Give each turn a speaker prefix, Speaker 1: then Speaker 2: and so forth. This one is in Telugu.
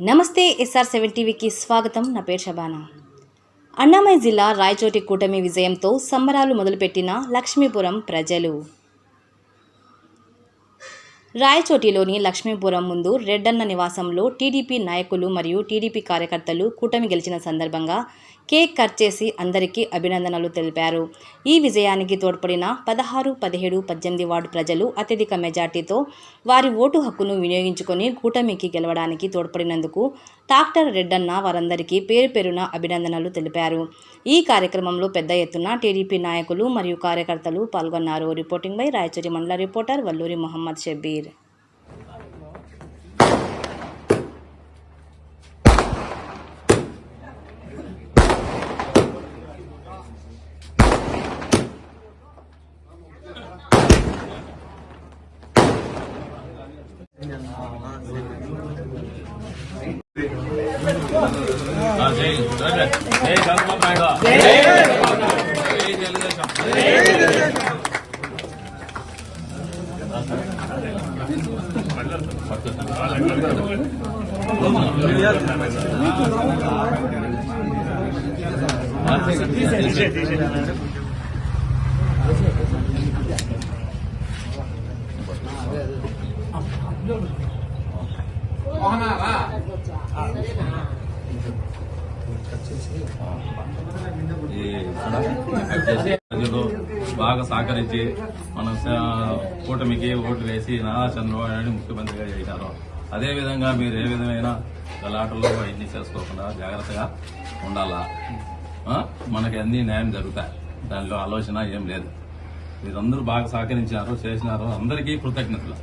Speaker 1: నమస్తే ఎస్ఆర్ సెవెన్ టీవీకి స్వాగతం. నా పేరు షబానా. అన్నామయ్య జిల్లా రాయచోటి కూటమి విజయంతో సంబరాలు మొదలుపెట్టిన లక్ష్మీపురం ప్రజలు. రాయచోటిలోని లక్ష్మీపురం ముందు రెడ్డన్న నివాసంలో టీడీపీ నాయకులు మరియు టీడీపీ కార్యకర్తలు కూటమి గెలిచిన సందర్భంగా కేక్ కట్ చేసి అందరికీ అభినందనలు తెలిపారు. ఈ విజయానికి తోడ్పడిన పదహారు పదిహేడు పద్దెనిమిది వార్డు ప్రజలు అత్యధిక మెజార్టీతో వారి ఓటు హక్కును వినియోగించుకొని కూటమికి గెలవడానికి తోడ్పడినందుకు డాక్టర్ రెడ్డన్న వారందరికీ పేరు పేరున అభినందనలు తెలిపారు. ఈ కార్యక్రమంలో పెద్ద ఎత్తున టీడీపీ నాయకులు మరియు కార్యకర్తలు పాల్గొన్నారు. రిపోర్టింగ్ బై రాయచూరి మండల రిపోర్టర్ వల్లూరి మొహమ్మద్ షబీర్
Speaker 2: తెలుగుదేశం ప్రజలు బాగా సహకరించి మన కూటమికి ఓటు వేసి నారా చంద్రబాబు నాయుడు ముఖ్యమంత్రిగా చేశారు. అదేవిధంగా మీరు ఏ విధమైన గలాటలు అవన్నీ చేసుకోకుండా జాగ్రత్తగా ఉండాలా? మనకి అన్ని న్యాయం జరుగుతాయి. దానిలో ఆలోచన ఏం లేదు. మీరందరూ బాగా సహకరించారు చేసినారు అందరికీ కృతజ్ఞతలు.